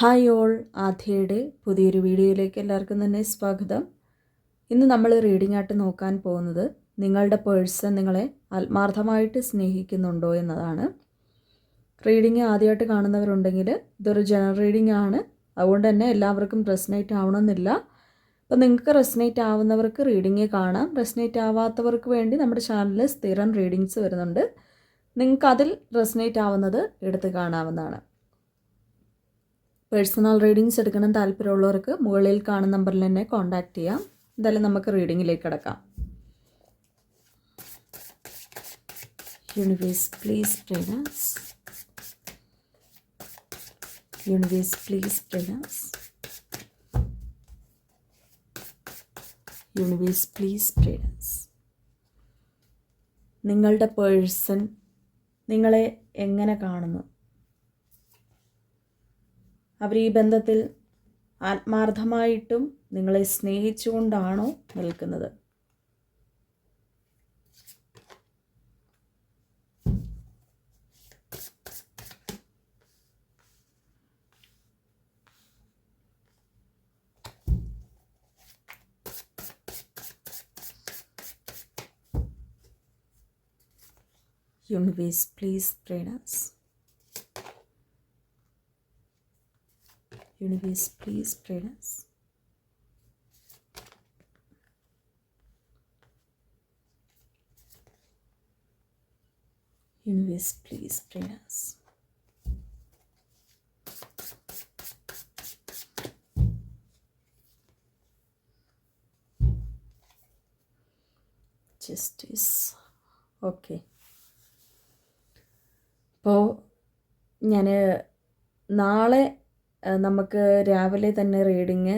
Hi all ആധ്യയുടെ പുതിയൊരു വീഡിയോയിലേക്ക് എല്ലാവർക്കും തന്നെ സ്വാഗതം. ഇന്ന് നമ്മൾ റീഡിംഗ് ആയിട്ട് നോക്കാൻ പോകുന്നത് നിങ്ങളുടെ പേഴ്സൺ നിങ്ങളെ ആത്മാർത്ഥമായിട്ട് സ്നേഹിക്കുന്നുണ്ടോ എന്നതാണ്. റീഡിങ് ആദ്യമായിട്ട് കാണുന്നവരുണ്ടെങ്കിൽ ഇതൊരു ജനറൽ റീഡിംഗ് ആണ്. അതുകൊണ്ട് തന്നെ എല്ലാവർക്കും റെസ്നേറ്റ് ആവണമെന്നില്ല. അപ്പോൾ നിങ്ങൾക്ക് റെസ്നേറ്റ് ആവുന്നവർക്ക് റീഡിങ് കാണാം. റെസ്നേറ്റ് ആവാത്തവർക്ക് വേണ്ടി നമ്മുടെ ചാനലിൽ സ്ഥിരം റീഡിങ്സ് വരുന്നുണ്ട്. നിങ്ങൾക്ക് അതിൽ റെസ്നേറ്റ് ആവുന്നത് എടുത്ത് കാണാവുന്നതാണ്. പേഴ്സണൽ റീഡിങ്സ് എടുക്കണം താല്പര്യമുള്ളവർക്ക് മുകളിൽ കാണുന്ന നമ്പറിൽ തന്നെ കോൺടാക്റ്റ് ചെയ്യാം. എന്തായാലും നമുക്ക് റീഡിങ്ങിലേക്ക് കിടക്കാം. Universe please trainers universe please trainers universe please trainers നിങ്ങളുടെ പേഴ്സൺ നിങ്ങളെ എങ്ങനെ കാണുന്നു? അവർ ഈ ബന്ധത്തിൽ ആത്മാർത്ഥമായിട്ടും നിങ്ങളെ സ്നേഹിച്ചുകൊണ്ടാണോ നിൽക്കുന്നത്? Universe please train train us. Universe, please train us. Justice. Okay. അപ്പോൾ ഞാൻ നാളെ നമുക്ക് രാവിലെ തന്നെ റീഡിങ്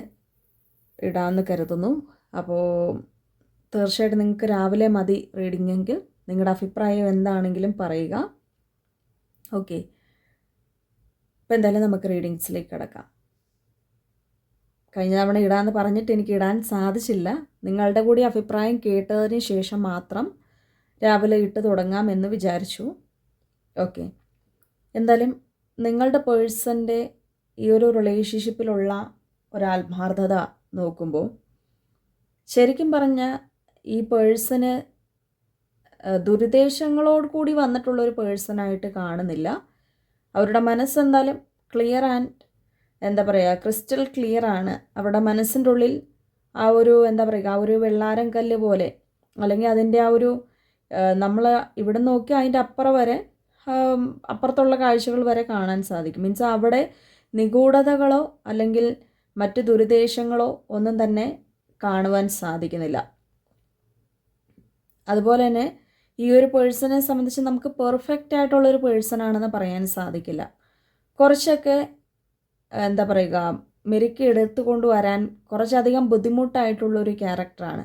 ഇടാമെന്ന് കരുതുന്നു. അപ്പോൾ തീർച്ചയായിട്ടും നിങ്ങൾക്ക് രാവിലെ മതി റീഡിംഗ് എങ്കിൽ നിങ്ങളുടെ അഭിപ്രായം എന്താണെങ്കിലും പറയുക. ഓക്കെ. അപ്പോൾ എന്തായാലും നമുക്ക് റീഡിങ്സിലേക്ക് കിടക്കാം. കഴിഞ്ഞ തവണ ഇടാമെന്ന് പറഞ്ഞിട്ട് എനിക്ക് ഇടാൻ സാധിച്ചില്ല. നിങ്ങളുടെ കൂടി അഭിപ്രായം കേട്ടതിന് ശേഷം മാത്രം രാവിലെ ഇട്ട് തുടങ്ങാം എന്ന് വിചാരിച്ചു. ഓക്കെ. എന്തായാലും നിങ്ങളുടെ പേഴ്സന്റെ ഈ ഒരു റിലേഷൻഷിപ്പിലുള്ള ഒരാത്മാർത്ഥത നോക്കുമ്പോൾ ശരിക്കും പറഞ്ഞ ഈ പേഴ്സണ് ദുരുദ്ദേശങ്ങളോട് കൂടി വന്നിട്ടുള്ള ഒരു പേഴ്സണായിട്ട് കാണുന്നില്ല. അവരുടെ മനസ്സെന്തായാലും ക്ലിയർ ആൻഡ് എന്താ പറയുക ക്രിസ്റ്റൽ ക്ലിയർ ആണ്. അവരുടെ മനസ്സിന്റെ ഉള്ളിൽ ആ ഒരു എന്താ പറയുക ആ ഒരു വെള്ളാരം കല്ല് പോലെ അല്ലെങ്കിൽ അതിന്റെ ആ ഒരു നമ്മൾ ഇവിടെ നോക്കി അതിന്റെ അപ്പുറം വരെ അപ്പുറത്തുള്ള കാഴ്ചകൾ വരെ കാണാൻ സാധിക്കും. മീൻസ് അവിടെ നിഗൂഢതകളോ അല്ലെങ്കിൽ മറ്റ് ദുരുദ്ദേശങ്ങളോ ഒന്നും തന്നെ കാണുവാൻ സാധിക്കുന്നില്ല. അതുപോലെ തന്നെ ഈ ഒരു പേഴ്സണെ സംബന്ധിച്ച് നമുക്ക് പെർഫെക്റ്റ് ആയിട്ടുള്ളൊരു പേഴ്സൺ ആണെന്ന് പറയാൻ സാധിക്കില്ല. കുറച്ചൊക്കെ എന്താ പറയുക മെരുക്കി എടുത്തു കൊണ്ടുവരാൻ കുറച്ചധികം ബുദ്ധിമുട്ടായിട്ടുള്ളൊരു ക്യാരക്ടറാണ്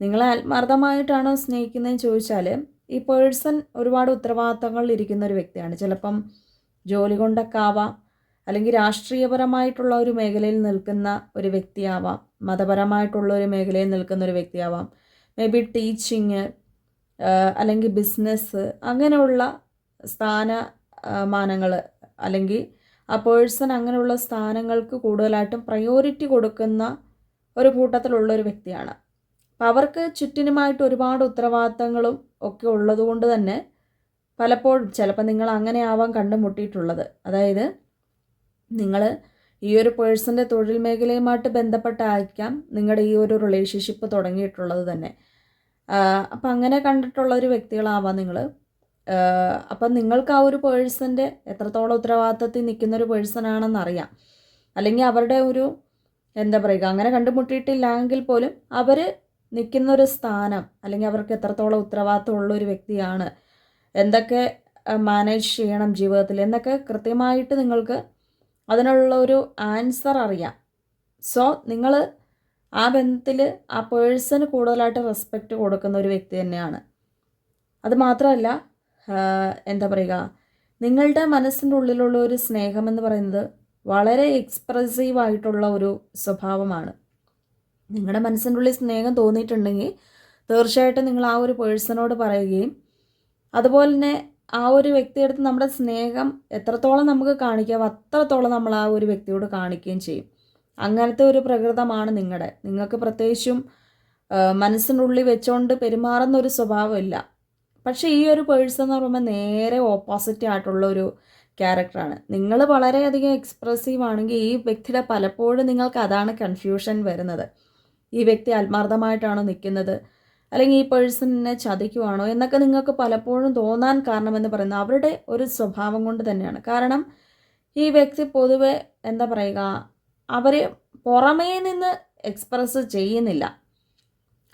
നിങ്ങളെ ആത്മാർത്ഥമായിട്ടാണോ സ്നേഹിക്കുന്നതെന്ന് ചോദിച്ചാൽ ഈ പേഴ്സൺ ഒരുപാട് ഉത്തരവാദിത്തങ്ങളിൽ ഇരിക്കുന്ന ഒരു വ്യക്തിയാണ്. ചിലപ്പം ജോലി കൊണ്ടൊക്കെ ആവാം അല്ലെങ്കിൽ രാഷ്ട്രീയപരമായിട്ടുള്ള ഒരു മേഖലയിൽ നിൽക്കുന്ന ഒരു വ്യക്തിയാവാം മതപരമായിട്ടുള്ള ഒരു മേഖലയിൽ നിൽക്കുന്ന ഒരു വ്യക്തിയാവാം. മേ ബി ടീച്ചിങ് അല്ലെങ്കിൽ ബിസിനസ് അങ്ങനെയുള്ള സ്ഥാന മാനങ്ങൾ അല്ലെങ്കിൽ ആ പേഴ്സൺ അങ്ങനെയുള്ള സ്ഥാനങ്ങൾക്ക് കൂടുതലായിട്ടും പ്രയോറിറ്റി കൊടുക്കുന്ന ഒരു കൂട്ടത്തിലുള്ള ഒരു വ്യക്തിയാണ്. അപ്പം അവർക്ക് ചുറ്റിനുമായിട്ട് ഒരുപാട് ഉത്തരവാദിത്തങ്ങളും ഒക്കെ ഉള്ളതുകൊണ്ട് തന്നെ പലപ്പോഴും ചിലപ്പോൾ നിങ്ങൾ അങ്ങനെ ആവാൻ കണ്ടുമുട്ടിയിട്ടുള്ളത്. അതായത് നിങ്ങൾ ഈ ഒരു പേഴ്സന്റെ തൊഴിൽ മേഖലയുമായിട്ട് ബന്ധപ്പെട്ടായിരിക്കാം നിങ്ങളുടെ ഈ ഒരു റിലേഷൻഷിപ്പ് തുടങ്ങിയിട്ടുള്ളത് തന്നെ. അപ്പം അങ്ങനെ കണ്ടിട്ടുള്ള ഒരു വ്യക്തികളാവാം നിങ്ങൾ അപ്പം നിങ്ങൾക്ക് ആ ഒരു പേഴ്സന്റെ എത്രത്തോളം ഉത്തരവാദിത്തത്തിൽ നിൽക്കുന്ന ഒരു അറിയാം. അല്ലെങ്കിൽ അവരുടെ ഒരു എന്താ പറയുക അങ്ങനെ കണ്ടുമുട്ടിയിട്ടില്ലെങ്കിൽ പോലും അവർ നിൽക്കുന്ന ഒരു സ്ഥാനം അല്ലെങ്കിൽ അവർക്ക് എത്രത്തോളം ഉത്തരവാദിത്തമുള്ള ഒരു വ്യക്തിയാണ് എന്തൊക്കെ മാനേജ് ചെയ്യണം ജീവിതത്തിൽ എന്നൊക്കെ കൃത്യമായിട്ട് നിങ്ങൾക്ക് അതിനുള്ള ഒരു ആൻസർ അറിയാം. സോ നിങ്ങൾ ആ ബന്ധത്തിൽ ആ പേഴ്സണ് കൂടുതലായിട്ട് റെസ്പെക്റ്റ് കൊടുക്കുന്ന ഒരു വ്യക്തി തന്നെയാണ്. അത് മാത്രമല്ല എന്താ പറയുക നിങ്ങളുടെ മനസ്സിന്റെ ഉള്ളിലുള്ള ഒരു സ്നേഹം എന്ന് പറയുന്നത് വളരെ എക്സ്പ്രസീവ് ആയിട്ടുള്ള ഒരു സ്വഭാവമാണ്. നിങ്ങളുടെ മനസ്സിന്റെ ഉള്ളിൽ സ്നേഹം തോന്നിയിട്ടുണ്ടെങ്കിൽ തീർച്ചയായിട്ടും നിങ്ങൾ ആ ഒരു പേഴ്സണോട് പറയുകയും അതുപോലെ തന്നെ ആ ഒരു വ്യക്തിയെടുത്ത് നമ്മുടെ സ്നേഹം എത്രത്തോളം നമുക്ക് കാണിക്കാം അത്രത്തോളം നമ്മൾ ആ ഒരു വ്യക്തിയോട് കാണിക്കുകയും ചെയ്യും. അങ്ങനത്തെ ഒരു പ്രകൃതമാണ് നിങ്ങളുടെ നിങ്ങൾക്ക് പ്രത്യേകിച്ചും മനസ്സിനുള്ളിൽ വെച്ചുകൊണ്ട് പെരുമാറുന്ന ഒരു സ്വഭാവമില്ല. പക്ഷേ ഈ ഒരു പേഴ്സൺ എന്ന് പറയുമ്പോൾ നേരെ ഓപ്പോസിറ്റ് ആയിട്ടുള്ള ഒരു ക്യാരക്ടറാണ് നിങ്ങൾ വളരെയധികം എക്സ്പ്രസീവ് ആണെങ്കിൽ ഈ വ്യക്തിയുടെ പലപ്പോഴും നിങ്ങൾക്ക് അതാണ് കൺഫ്യൂഷൻ വരുന്നത്. ഈ വ്യക്തി ആത്മാർത്ഥമായിട്ടാണോ നിൽക്കുന്നത്? അല്ലെങ്കിൽ ഈ പേഴ്സണിനെ ചതിക്കുവാണോ എന്നൊക്കെ നിങ്ങൾക്ക് പലപ്പോഴും തോന്നാൻ കാരണമെന്ന് പറയുന്നത് അവരുടെ ഒരു സ്വഭാവം കൊണ്ട് തന്നെയാണ്. കാരണം ഈ വ്യക്തി പൊതുവെ എന്താ പറയുക അവർ പുറമേ നിന്ന് എക്സ്പ്രസ് ചെയ്യുന്നില്ല.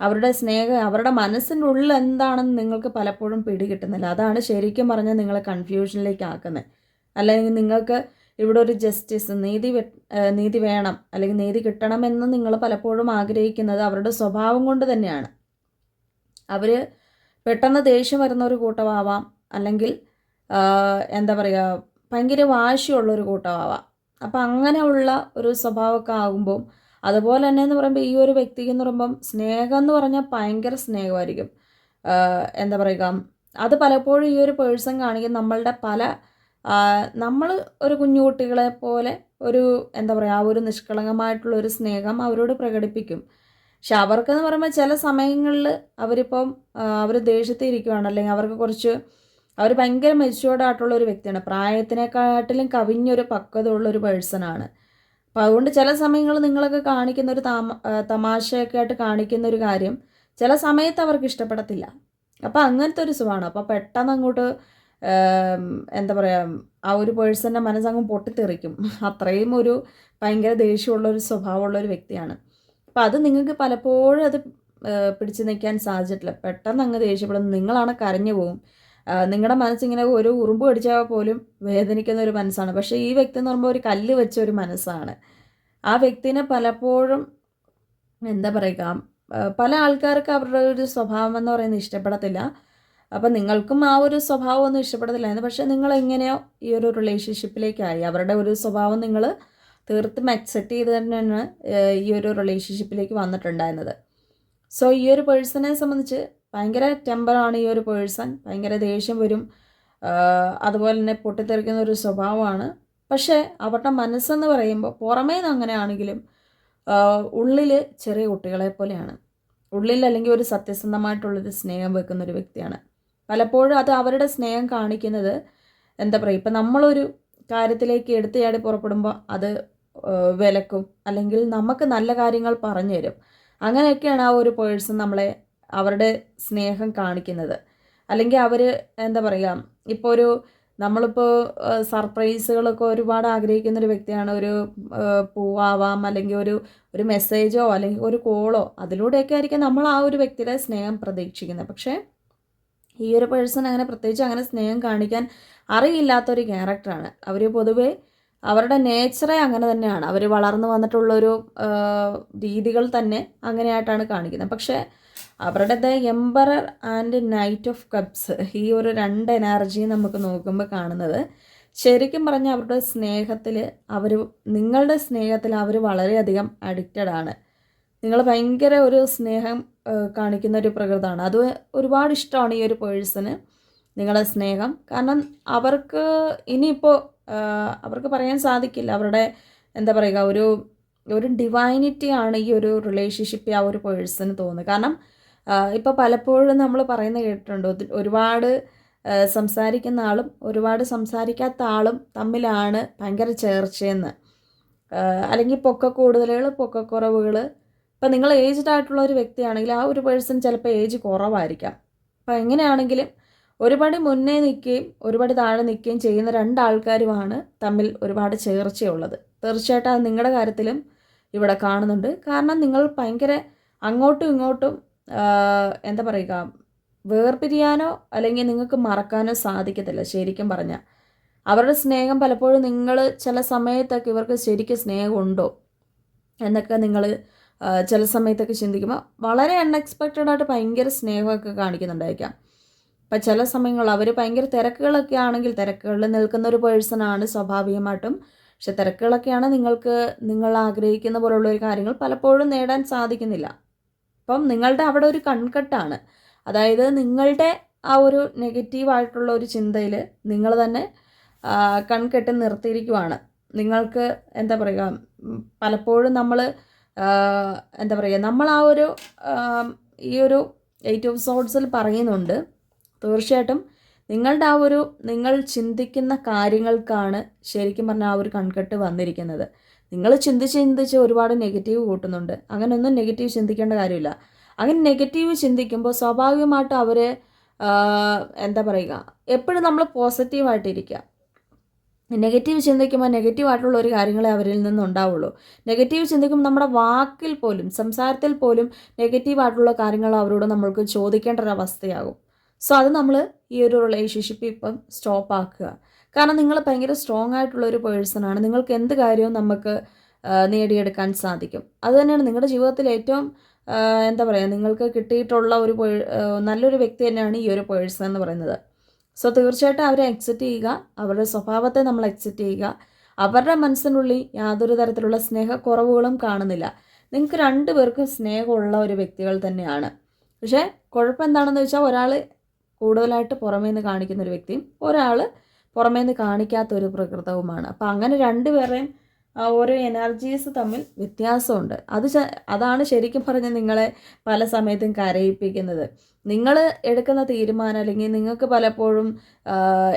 അവരുടെ സ്നേഹം അവരുടെ മനസ്സിന്റെ ഉള്ളിൽ എന്താണെന്ന് നിങ്ങൾക്ക് പലപ്പോഴും പിടികിട്ടുന്നില്ല അതാണ് ശരിക്കും പറഞ്ഞാൽ നിങ്ങളെ കൺഫ്യൂഷനിലേക്ക് ആക്കുന്നത്. അല്ലെങ്കിൽ നിങ്ങൾക്ക് ഇവിടെ ഒരു ജസ്റ്റിസ് നീതി നീതി വേണം അല്ലെങ്കിൽ നീതി കിട്ടണമെന്ന് നിങ്ങൾ പലപ്പോഴും ആഗ്രഹിക്കുന്നത് അവരുടെ സ്വഭാവം കൊണ്ട് തന്നെയാണ്. അവർ പെട്ടെന്ന് ദേഷ്യം വരുന്ന ഒരു കൂട്ടമാവാം. അല്ലെങ്കിൽ എന്താ പറയുക ഭയങ്കര വാശിയുള്ള ഒരു കൂട്ടമാവാം. അപ്പം അങ്ങനെയുള്ള ഒരു സ്വഭാവമൊക്കെ ആകുമ്പോൾ അതുപോലെ തന്നെ എന്ന് പറയുമ്പോൾ ഈ ഒരു വ്യക്തിക്ക് എന്ന് പറയുമ്പം സ്നേഹം എന്ന് പറഞ്ഞാൽ ഭയങ്കര സ്നേഹമായിരിക്കും. എന്താ പറയുക അത് പലപ്പോഴും ഈ ഒരു പേഴ്സൺ കാണിക്കും. നമ്മളുടെ പല നമ്മൾ ഒരു കുഞ്ഞുകുട്ടികളെ പോലെ ഒരു എന്താ പറയുക ആ ഒരു നിഷ്കളങ്കമായിട്ടുള്ള ഒരു സ്നേഹം അവരോട് പ്രകടിപ്പിക്കും. പക്ഷെ അവർക്കെന്ന് പറയുമ്പോൾ ചില സമയങ്ങളിൽ അവരിപ്പം അവർ ദേഷ്യത്തിൽ ഇരിക്കുവാണ്. അല്ലെങ്കിൽ അവർക്ക് കുറച്ച് അവർ ഭയങ്കര മെച്യൂർഡ് ആയിട്ടുള്ള ഒരു വ്യക്തിയാണ്. പ്രായത്തിനെക്കാട്ടിലും കവിഞ്ഞൊരു പക്വത ഉള്ള ഒരു പേഴ്സണാണ് അപ്പം അതുകൊണ്ട് ചില സമയങ്ങളിൽ നിങ്ങളൊക്കെ കാണിക്കുന്ന ഒരു താമ തമാശയൊക്കെ ആയിട്ട് കാണിക്കുന്ന ഒരു കാര്യം ചില സമയത്ത് അവർക്ക് ഇഷ്ടപ്പെടത്തില്ല. അപ്പോൾ അങ്ങനത്തെ ഒരു സുഖമാണ് അപ്പോൾ പെട്ടെന്ന് അങ്ങോട്ട് എന്താ പറയുക ആ ഒരു പേഴ്സന്റെ മനസ്സങ്ങ് പൊട്ടിത്തെറിക്കും. അത്രയും ഒരു ഭയങ്കര ദേഷ്യമുള്ള ഒരു സ്വഭാവമുള്ള ഒരു വ്യക്തിയാണ്. അപ്പം അത് നിങ്ങൾക്ക് പലപ്പോഴും അത് പിടിച്ചു നിൽക്കാൻ സാധിച്ചിട്ടില്ല. പെട്ടെന്ന് അങ്ങ് ദേഷ്യപ്പെടുന്നു. നിങ്ങളാണ് കരഞ്ഞു പോകും നിങ്ങളുടെ മനസ്സിങ്ങനെ ഒരു ഉറുമ്പ് കടിച്ചാൽ പോലും വേദനിക്കുന്ന ഒരു മനസ്സാണ്. പക്ഷേ ഈ വ്യക്തി എന്ന് പറയുമ്പോൾ ഒരു കല്ല് വെച്ച ഒരു മനസ്സാണ്. ആ വ്യക്തിനെ പലപ്പോഴും എന്താ പറയുക പല ആൾക്കാർക്ക് അവരുടെ ഒരു സ്വഭാവം എന്ന് പറയുന്നത് ഇഷ്ടപ്പെടത്തില്ല. അപ്പം നിങ്ങൾക്കും ആ ഒരു സ്വഭാവം ഒന്നും ഇഷ്ടപ്പെടത്തില്ലായിരുന്നു പക്ഷേ നിങ്ങൾ എങ്ങനെയോ ഈ ഒരു റിലേഷൻഷിപ്പിലേക്കായി അവരുടെ ഒരു സ്വഭാവം നിങ്ങൾ തീർത്തും അക്സെപ്റ്റ് ചെയ്ത് തന്നെയാണ് ഈ ഒരു റിലേഷൻഷിപ്പിലേക്ക് വന്നിട്ടുണ്ടായിരുന്നത്. സോ ഈ ഒരു പേഴ്സണെ സംബന്ധിച്ച് ഭയങ്കര ടെമ്പറാണ് ഈ ഒരു പേഴ്സൺ ഭയങ്കര ദേഷ്യം വരും. അതുപോലെ തന്നെ പൊട്ടിത്തെറിക്കുന്ന ഒരു സ്വഭാവമാണ്. പക്ഷേ അവരുടെ മനസ്സെന്ന് പറയുമ്പോൾ പുറമേ നിന്ന് അങ്ങനെയാണെങ്കിലും ഉള്ളിൽ ചെറിയ കുട്ടികളെ പോലെയാണ്. ഉള്ളിൽ അല്ലെങ്കിൽ ഒരു സത്യസന്ധമായിട്ടുള്ളൊരു സ്നേഹം വെക്കുന്ന ഒരു വ്യക്തിയാണ്. പലപ്പോഴും അത് അവരുടെ സ്നേഹം കാണിക്കുന്നത് എന്താ പറയുക ഇപ്പം നമ്മളൊരു കാര്യത്തിലേക്ക് എടുത്തുചാടി പുറപ്പെടുമ്പോൾ അത് വിലക്കും അല്ലെങ്കിൽ നമുക്ക് നല്ല കാര്യങ്ങൾ പറഞ്ഞു തരും. അങ്ങനെയൊക്കെയാണ് ആ ഒരു പേഴ്സൺ നമ്മളെ അവരുടെ സ്നേഹം കാണിക്കുന്നത്. അല്ലെങ്കിൽ അവർ എന്താ പറയുക ഇപ്പോൾ ഒരു നമ്മളിപ്പോൾ സർപ്രൈസുകളൊക്കെ ഒരുപാട് ആഗ്രഹിക്കുന്ന ഒരു വ്യക്തിയാണ്. ഒരു പൂവാവാം അല്ലെങ്കിൽ ഒരു ഒരു മെസ്സേജോ അല്ലെങ്കിൽ ഒരു കോളോ അതിലൂടെയൊക്കെ ആയിരിക്കും നമ്മൾ ആ ഒരു വ്യക്തിയുടെ സ്നേഹം പ്രതീക്ഷിക്കുന്നത്. പക്ഷേ ഈ ഒരു പേഴ്സൺ അങ്ങനെ പ്രത്യേകിച്ച് അങ്ങനെ സ്നേഹം കാണിക്കാൻ അറിയില്ലാത്തൊരു ക്യാരക്ടറാണ്. അവർ പൊതുവേ അവരുടെ നേച്ചറേ അങ്ങനെ തന്നെയാണ്. അവർ വളർന്നു വന്നിട്ടുള്ളൊരു രീതികൾ തന്നെ അങ്ങനെയായിട്ടാണ് കാണിക്കുന്നത്. പക്ഷേ the emperor and knight of cups ഈ ഒരു രണ്ട് എനർജി നമുക്ക് നോക്കുമ്പോൾ കാണുന്നത്. ശരിക്കും പറഞ്ഞാൽ അവരുടെ സ്നേഹത്തിൽ അവർ നിങ്ങളുടെ സ്നേഹത്തിൽ അവർ വളരെയധികം അഡിക്റ്റഡ് ആണ്. നിങ്ങൾ ഭയങ്കര ഒരു സ്നേഹം കാണിക്കുന്ന ഒരു പ്രകൃതമാണ്. അത് ഒരുപാട് ഇഷ്ടമാണ് ഈ ഒരു പേഴ്സന് നിങ്ങളുടെ സ്നേഹം. കാരണം അവർക്ക് ഇനിയിപ്പോൾ അവർക്ക് പറയാൻ സാധിക്കില്ല. അവരുടെ എന്താ പറയുക ഒരു ഒരു ഡിവൈനിറ്റി ആണ് ഈ ഒരു റിലേഷൻഷിപ്പ് ആ ഒരു പേഴ്സന് തോന്നുന്നത്. കാരണം ഇപ്പോൾ പലപ്പോഴും നമ്മൾ പറയുന്ന കേട്ടിട്ടുണ്ട് ഒരുപാട് സംസാരിക്കുന്ന ആളും ഒരുപാട് സംസാരിക്കാത്ത ആളും തമ്മിലാണ് ഭയങ്കര ചേർച്ചയെന്ന്. അല്ലെങ്കിൽ പൊക്ക കൂടുതലുകൾ പൊക്കക്കുറവുകൾ ഇപ്പം നിങ്ങൾ ഏജ്ഡ് ആയിട്ടുള്ള ഒരു വ്യക്തിയാണെങ്കിൽ ആ ഒരു പേഴ്സൺ ചിലപ്പോൾ ഏജ് കുറവായിരിക്കാം. അപ്പം എങ്ങനെയാണെങ്കിലും ഒരുപാട് മുന്നേ നിൽക്കുകയും ഒരുപാട് താഴെ നിൽക്കുകയും ചെയ്യുന്ന രണ്ടാൾക്കാരുമാണ് തമ്മിൽ ഒരുപാട് ചേർച്ചയുള്ളത്. തീർച്ചയായിട്ടും അത് നിങ്ങളുടെ കാര്യത്തിലും ഇവിടെ കാണുന്നുണ്ട്. കാരണം നിങ്ങൾ ഭയങ്കര അങ്ങോട്ടും ഇങ്ങോട്ടും എന്താ പറയുക വേർപിരിയാനോ അല്ലെങ്കിൽ നിങ്ങൾക്ക് മറക്കാനോ സാധിക്കത്തില്ല ശരിക്കും പറഞ്ഞാൽ. അവരുടെ സ്നേഹം പലപ്പോഴും നിങ്ങൾ ചില സമയത്തൊക്കെ ഇവർക്ക് ശരിക്കും സ്നേഹമുണ്ടോ എന്നൊക്കെ നിങ്ങൾ ചില സമയത്തൊക്കെ ചിന്തിക്കുമ്പോൾ വളരെ അൺഎക്സ്പെക്റ്റഡ് ആയിട്ട് ഭയങ്കര സ്നേഹമൊക്കെ കാണിക്കുന്നുണ്ടായിരിക്കാം. അപ്പം ചില സമയങ്ങളിൽ അവർ ഭയങ്കര തിരക്കുകളൊക്കെ ആണെങ്കിൽ തിരക്കുകളിൽ നിൽക്കുന്ന ഒരു പേഴ്സണാണ് സ്വാഭാവികമായിട്ടും. പക്ഷെ തിരക്കുകളൊക്കെയാണ് നിങ്ങൾക്ക് നിങ്ങൾ ആഗ്രഹിക്കുന്ന പോലുള്ള ഒരു കാര്യങ്ങൾ പലപ്പോഴും നേടാൻ സാധിക്കുന്നില്ല. അപ്പം നിങ്ങളുടെ അവിടെ ഒരു കൺകട്ടാണ്. അതായത് നിങ്ങളുടെ ആ ഒരു നെഗറ്റീവായിട്ടുള്ള ഒരു ചിന്തയിൽ നിങ്ങൾ തന്നെ കൺകെട്ടി നിർത്തിയിരിക്കുവാണ്. നിങ്ങൾക്ക് എന്താ പറയുക പലപ്പോഴും നമ്മൾ എന്താ പറയുക നമ്മൾ ആ ഒരു ഈ ഒരു എയ്റ്റ് ഓഫ് സോഡ്സിൽ പറയുന്നുണ്ട്. തീർച്ചയായിട്ടും നിങ്ങളുടെ ആ ഒരു നിങ്ങൾ ചിന്തിക്കുന്ന കാര്യങ്ങൾക്കാണ് ശരിക്കും പറഞ്ഞാൽ ആ ഒരു കൺകെട്ട് വന്നിരിക്കുന്നത്. നിങ്ങൾ ചിന്തിച്ച് ചിന്തിച്ച് ഒരുപാട് നെഗറ്റീവ് കൂട്ടുന്നുണ്ട്. അങ്ങനെയൊന്നും നെഗറ്റീവ് ചിന്തിക്കേണ്ട കാര്യമില്ല. അങ്ങനെ നെഗറ്റീവ് ചിന്തിക്കുമ്പോൾ സ്വാഭാവികമായിട്ട് അവർ എന്താ പറയുക എപ്പോഴും നമ്മൾ പോസിറ്റീവായിട്ടിരിക്കുക. നെഗറ്റീവ് ചിന്തിക്കുമ്പോൾ നെഗറ്റീവ് ആയിട്ടുള്ള ഒരു കാര്യങ്ങളെ അവരിൽ നിന്ന് ഉണ്ടാവുള്ളൂ നെഗറ്റീവ് ചിന്തിക്കുമ്പോൾ നമ്മുടെ വാക്കിൽ പോലും സംസാരത്തിൽ പോലും നെഗറ്റീവ് ആയിട്ടുള്ള കാര്യങ്ങൾ അവരോട് നമ്മൾക്ക് ചോദിക്കേണ്ട ഒരു അവസ്ഥയാകും. സോ അത് നമ്മൾ ഈ ഒരു റിലേഷൻഷിപ്പ് ഇപ്പം സ്റ്റോപ്പ് ആക്കുക. കാരണം നിങ്ങൾ ഭയങ്കര സ്ട്രോങ് ആയിട്ടുള്ള ഒരു പേഴ്സണാണ് നിങ്ങൾക്ക് എന്ത് കാര്യവും നമുക്ക് നേടിയെടുക്കാൻ സാധിക്കും. അത് തന്നെയാണ് നിങ്ങളുടെ ജീവിതത്തിൽ ഏറ്റവും എന്താ പറയുക നിങ്ങൾക്ക് കിട്ടിയിട്ടുള്ള ഒരു നല്ലൊരു വ്യക്തി തന്നെയാണ് ഈ ഒരു പേഴ്സൺ എന്ന് പറയുന്നത്. സോ തീർച്ചയായിട്ടും അവരെ അക്സെപ്റ്റ് ചെയ്യുക. അവരുടെ സ്വഭാവത്തെ നമ്മൾ അക്സെപ്റ്റ് ചെയ്യുക. അവരുടെ മനസ്സിനുള്ളിൽ യാതൊരു തരത്തിലുള്ള സ്നേഹക്കുറവുകളും കാണുന്നില്ല. നിങ്ങൾക്ക് രണ്ടുപേർക്കും സ്നേഹമുള്ള ഒരു വ്യക്തികൾ തന്നെയാണ്. പക്ഷേ കുഴപ്പം എന്താണെന്ന് വെച്ചാൽ ഒരാൾ കൂടുതലായിട്ട് പുറമേ നിന്ന് കാണിക്കുന്ന ഒരു വ്യക്തിയും ഒരാൾ പുറമേ നിന്ന് കാണിക്കാത്ത ഒരു പ്രകൃതവുമാണ്. അപ്പോൾ അങ്ങനെ രണ്ടുപേരെയും ഓരോ എനർജീസ് തമ്മിൽ വ്യത്യാസമുണ്ട്. അത് അതാണ് ശരിക്കും പറഞ്ഞ് നിങ്ങളെ പല സമയത്തും കരയിപ്പിക്കുന്നത്. നിങ്ങൾ എടുക്കുന്ന തീരുമാനം അല്ലെങ്കിൽ നിങ്ങൾക്ക് പലപ്പോഴും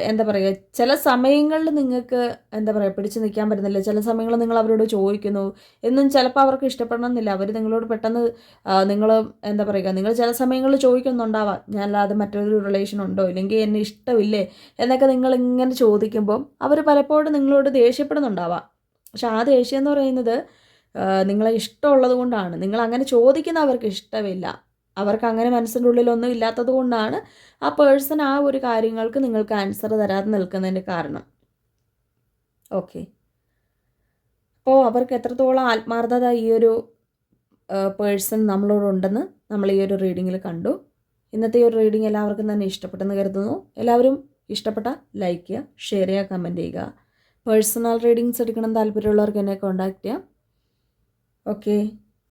എന്താ പറയുക ചില സമയങ്ങളിൽ നിങ്ങൾക്ക് എന്താ പറയുക പിടിച്ചു നിൽക്കാൻ പറ്റുന്നില്ല. ചില സമയങ്ങളിൽ നിങ്ങൾ അവരോട് ചോദിക്കുന്നു. എന്നും ചിലപ്പോൾ അവർക്ക് ഇഷ്ടപ്പെടണമെന്നില്ല. അവർ നിങ്ങളോട് പെട്ടെന്ന് നിങ്ങൾ എന്താ പറയുക നിങ്ങൾ ചില സമയങ്ങളിൽ ചോദിക്കുന്നുണ്ടാവാം. ഞാൻ അല്ലാതെ മറ്റൊരു റിലേഷൻ ഉണ്ടോ? ഇല്ലെങ്കിൽ എന്നെ ഇഷ്ടമില്ലേ? എന്നൊക്കെ നിങ്ങൾ ഇങ്ങനെ ചോദിക്കുമ്പോൾ അവർ പലപ്പോഴും നിങ്ങളോട് ദേഷ്യപ്പെടുന്നുണ്ടാവാം. പക്ഷെ ആ ദേഷ്യം എന്ന് പറയുന്നത് നിങ്ങളെ ഇഷ്ടമുള്ളത് കൊണ്ടാണ്. നിങ്ങൾ അങ്ങനെ ചോദിക്കുന്ന അവർക്ക് ഇഷ്ടമില്ല. അവർക്ക് അങ്ങനെ മനസ്സിന്റെ ഉള്ളിലൊന്നും ഇല്ലാത്തത് കൊണ്ടാണ് ആ പേഴ്സൺ ആ ഒരു കാര്യങ്ങൾക്ക് നിങ്ങൾക്ക് ആൻസർ തരാതെ നിൽക്കുന്നതിന്റെ കാരണം. ഓക്കെ അപ്പോൾ അവർക്ക് എത്രത്തോളം ആത്മാർത്ഥത ഈ ഒരു പേഴ്സൺ നമ്മളോടുണ്ടെന്ന് നമ്മൾ ഈ ഒരു റീഡിങ്ങിൽ കണ്ടു. ഇന്നത്തെ ഒരു റീഡിംഗ് എല്ലാവർക്കും തന്നെ ഇഷ്ടപ്പെട്ടെന്ന് കരുതുന്നു. എല്ലാവരും ഇഷ്ടപ്പെട്ട ലൈക്ക് ചെയ്യുക ഷെയർ ചെയ്യുക കമന്റ് ചെയ്യുക. പേഴ്സണൽ റീഡിങ്സ് എടുക്കണം താല്പര്യമുള്ളവർക്ക് എന്നെ കോൺടാക്റ്റ് ചെയ്യാം. ഓക്കെ